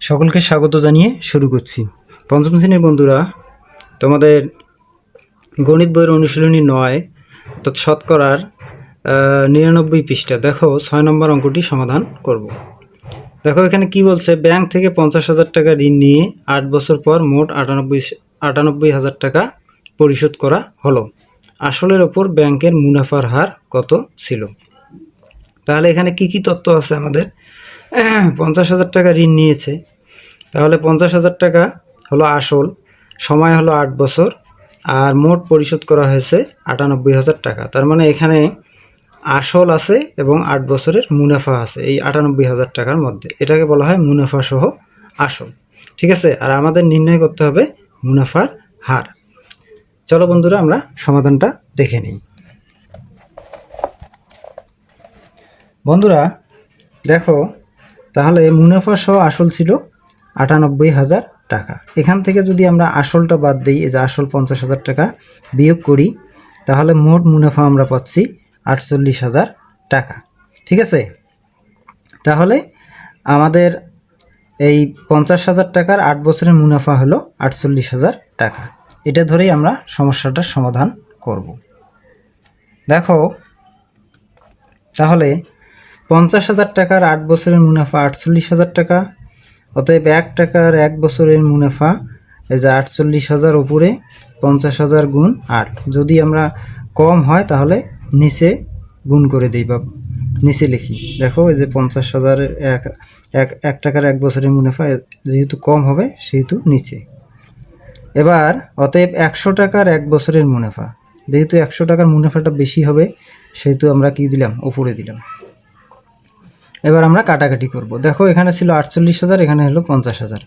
সকলকে স্বাগত জানিয়ে শুরু করছি। পঞ্চম শ্রেণির বন্ধুরা, তোমাদের গণিত বইয়ের অনুশীলনী নয়, অর্থাৎ শতকরার নিরানব্বই পৃষ্ঠা। দেখো, ছয় নম্বর অঙ্কটি সমাধান করব। দেখো, এখানে কি বলছে? ব্যাংক থেকে পঞ্চাশ হাজার টাকা ঋণ নিয়ে আট বছর পর মোট আটানব্বই আটানব্বই হাজার টাকা পরিশোধ করা হলো। আসলের ওপর ব্যাংকের মুনাফার হার কত ছিল? তাহলে এখানে কি কি তথ্য আছে আমাদের? পঞ্চাশ হাজার টাকা ঋণ নিয়েছে। তাহলে পঞ্চাশ হাজার টাকা হলো আসল, সময় হলো আট বছর, আর মোট পরিশোধ করা হয়েছে আটানব্বই হাজার টাকা। তার মানে এখানে আসল আছে এবং আট বছরের মুনাফা আছে এই আটানব্বই হাজার টাকার মধ্যে। এটাকে বলা হয় মুনাফা সহ আসল। ঠিক আছে? আর আমাদের নির্ণয় করতে হবে মুনাফার হার। চলো বন্ধুরা, আমরা সমাধানটা দেখে নিই। বন্ধুরা, দেখো তাহলে মুনাফা সহ আসল ছিল আটানব্বই হাজার টাকা। এখান থেকে যদি আমরা আসলটা বাদ দিই, এই যে আসল পঞ্চাশ হাজার টাকা বিয়োগ করি, তাহলে মোট মুনাফা আমরা পাচ্ছি আটচল্লিশ হাজার টাকা। ঠিক আছে? তাহলে আমাদের এই পঞ্চাশ হাজার টাকার আট বছরের মুনাফা হলো আটচল্লিশ হাজার টাকা। এটা ধরেই আমরা সমস্যাটার সমাধান করব। দেখো, তাহলে পঞ্চাশ হাজার টাকার আট বছরের মুনাফা, আটচল্লিশ হাজার টাকা। অতএব এক টাকার এক বছরের মুনাফা, এই যে আটচল্লিশ হাজার উপরে পঞ্চাশ হাজার গুণ আট। যদি আমরা কম হয় তাহলে নিচে গুণ করে দিই বা নিচে লিখি। দেখো, এই যে পঞ্চাশ হাজারের এক এক এক টাকার এক বছরের মুনাফা যেহেতু কম হবে সেহেতু নিচে। এবার অতএব একশো টাকার এক বছরের মুনাফা। যেহেতু একশো টাকার মুনাফাটা বেশি হবে, সেহেতু আমরা কি দিলাম? উপরে দিলাম। এবার আমরা কাটাকাটি করব। দেখো, এখানে ছিল আটচল্লিশ হাজার, এখানে হলো পঞ্চাশ হাজার।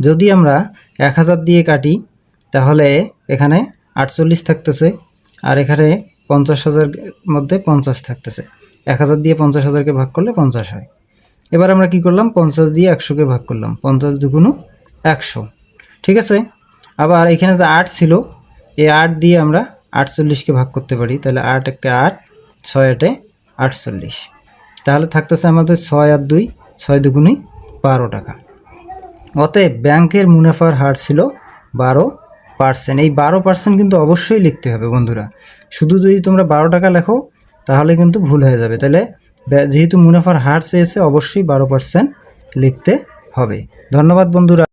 যদি আমরা এক হাজার দিয়ে কাটি, তাহলে এখানে আটচল্লিশ থাকতেছে, আর এখানে পঞ্চাশ হাজার মধ্যে পঞ্চাশ থাকতেছে। এক হাজার দিয়ে পঞ্চাশ হাজারকে ভাগ করলে পঞ্চাশ হয়। এবার আমরা কি করলাম? পঞ্চাশ দিয়ে একশোকে ভাগ করলাম। পঞ্চাশ দুগুণু একশো। ঠিক আছে? আবার এখানে যে আট ছিল, এই আট দিয়ে আমরা আটচল্লিশকে ভাগ করতে পারি। তাহলে আট একে আট, ছয় আটে আটচল্লিশ। তাহলে থাকতেছে আমাদের ছয় আর দুই, ছয় দুগুণই বারো টাকা। অতএব ব্যাংকের মুনাফার হার ছিল বারো পার্সেন্ট। এই বারো পার্সেন্ট কিন্তু অবশ্যই লিখতে হবে বন্ধুরা। শুধু যদি তোমরা বারো টাকা লেখো, তাহলে কিন্তু ভুল হয়ে যাবে। তাহলে যেহেতু মুনাফার হার চেয়েছে, অবশ্যই বারো পার্সেন্ট লিখতে হবে। ধন্যবাদ বন্ধুরা।